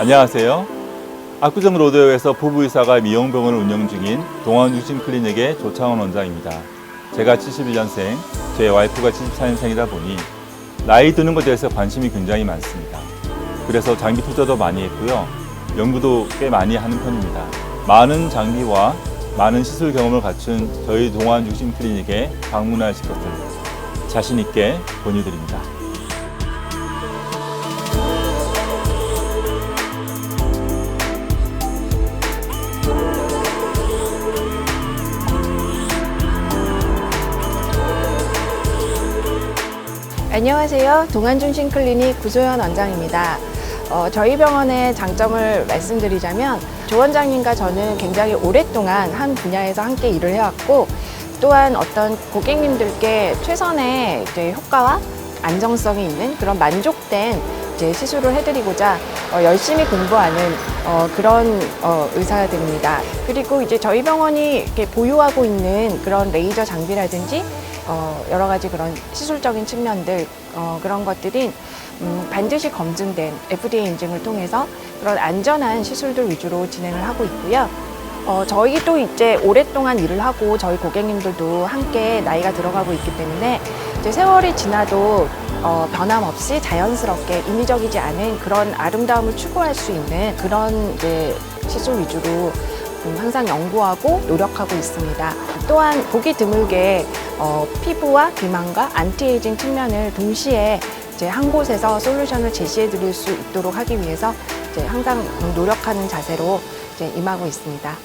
안녕하세요. 압구정 로드역에서 부부의사가 미용병원을 운영 중인 동안중심 클리닉의 조창원 원장입니다. 제가 71년생, 제 와이프가 74년생이다 보니 나이 드는 것에 대해서 관심이 굉장히 많습니다. 그래서 장비 투자도 많이 했고요. 연구도 꽤 많이 하는 편입니다. 많은 장비와 많은 시술 경험을 갖춘 저희 동안중심 클리닉에 방문하실 것을 자신 있게 권유드립니다. 안녕하세요. 동안중심 클리닉 구소연 원장입니다. 어, 저희 병원의 장점을 말씀드리자면 조 원장님과 저는 굉장히 오랫동안 한 분야에서 함께 일을 해왔고 또한 어떤 고객님들께 최선의 이제 효과와 안정성이 있는 그런 만족된 이제 시술을 해드리고자 어, 열심히 공부하는 어, 그런 어, 의사들입니다. 그리고 이제 저희 병원이 이렇게 보유하고 있는 그런 레이저 장비라든지 어, 여러 가지 그런 시술적인 측면들 어, 그런 것들이 음, 반드시 검증된 FDA 인증을 통해서 그런 안전한 시술들 위주로 진행을 하고 있고요. 어, 저희 도 이제 오랫동안 일을 하고 저희 고객님들도 함께 나이가 들어가고 있기 때문에 이제 세월이 지나도 어, 변함없이 자연스럽게 인위적이지 않은 그런 아름다움을 추구할 수 있는 그런 이제 시술 위주로 음, 항상 연구하고 노력하고 있습니다. 또한 보기 드물게 어, 피부와 비만과 안티에이징 측면을 동시에 이제 한 곳에서 솔루션을 제시해 드릴 수 있도록 하기 위해서 이제 항상 노력하는 자세로 이제 임하고 있습니다.